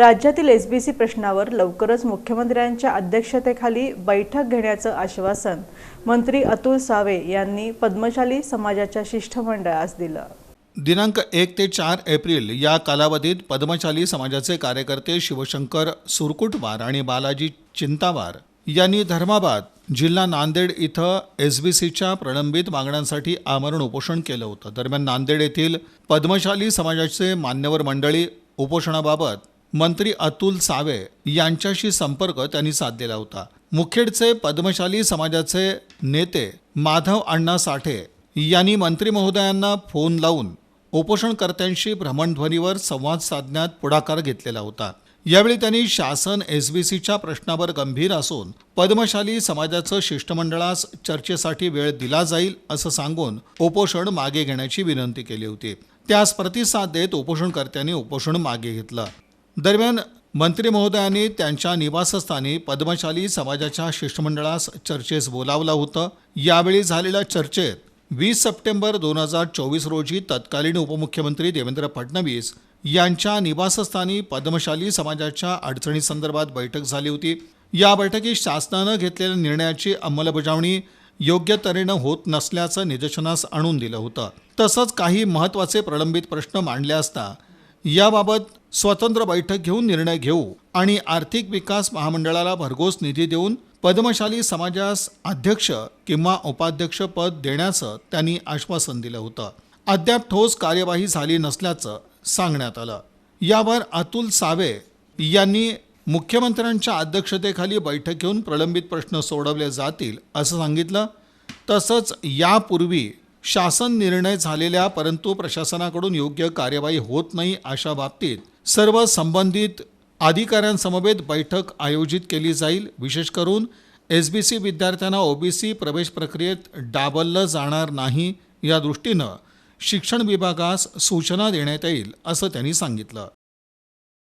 राज्यातील एसबीसी प्रश्नावर लवकरच मुख्यमंत्र्यांच्या अध्यक्षतेखाली बैठक घेण्याचं आश्वासन मंत्री अतुल सावे यांनी पद्मशाली समाजाच्या शिष्टमंडळास दिलं. दिनांक एक ते चार एप्रिल या कालावधीत पद्मशाली समाजाचे कार्यकर्ते शिवशंकर सुरकुटवार आणि बालाजी चिंतावार यांनी धर्माबाद जिल्हा नांदेड इथं एस बी सीच्या प्रलंबित मागण्यांसाठी आमरण उपोषण केलं होतं. दरम्यान नांदेड येथील पद्मशाली समाजाचे मान्यवर मंडळी उपोषणाबाबत मंत्री अतुल सावे यांच्याशी संपर्क त्यांनी साधलेला होता. मुखेडचे पद्मशाली समाजाचे नेते माधव अण्णा साठे यांनी मंत्री महोदयांना फोन लावून उपोषणकर्त्यांशी भ्रमणध्वनीवर संवाद साधण्यात पुढाकार घेतलेला होता. यावेळी त्यांनी शासन एस बी सीच्या प्रश्नावर गंभीर असून पद्मशाली समाजाचं शिष्टमंडळास चर्चेसाठी वेळ दिला जाईल असं सांगून उपोषण मागे घेण्याची विनंती केली होती. त्यास प्रतिसाद देत उपोषणकर्त्यांनी उपोषण मागे घेतलं. दरम्यान मंत्री महोदयांनी त्यांच्या निवासस्थानी पद्मशाली समाजाच्या शिष्टमंडळास चर्चेस बोलावलं होतं. यावेळी झालेल्या चर्चेत वीस सप्टेंबर दोन हजार चोवीस रोजी तत्कालीन उपमुख्यमंत्री देवेंद्र फडणवीस यांच्या निवासस्थानी पद्मशाली समाजाच्या अडचणीसंदर्भात बैठक झाली होती. या बैठकीत शासनानं घेतलेल्या निर्णयाची अंमलबजावणी योग्य तऱ्हेनं होत नसल्याचं निदर्शनास आणून दिलं होतं. तसंच काही महत्त्वाचे प्रलंबित प्रश्न मांडले असता याबाबत स्वतंत्र बैठक घेऊन निर्णय घेऊ आणि आर्थिक विकास महामंडळाला भरघोस निधी देऊन पद्मशाली समाजास अध्यक्ष किंवा उपाध्यक्ष पद देण्याचं त्यांनी आश्वासन दिलं होतं. अद्याप ठोस कार्यवाही झाली नसल्याचं सांगण्यात आलं. यावर अतुल सावे यांनी मुख्यमंत्र्यांच्या अध्यक्षतेखाली बैठक घेऊन प्रलंबित प्रश्न सोडवले जातील असं सांगितलं. तसंच यापूर्वी शासन निर्णय झालेल्या परंतु प्रशासनाकडून योग्य कार्यवाही होत नाही अशा बाबतीत सर्व संबंधित अधिकाऱ्यांसमवेत बैठक आयोजित केली जाईल. विशेष करून एस बी सी विद्यार्थ्यांना ओबीसी प्रवेश प्रक्रियेत डाबललं जाणार नाही या दृष्टीनं शिक्षण विभागास सूचना देण्यात येईल असं त्यांनी सांगितलं.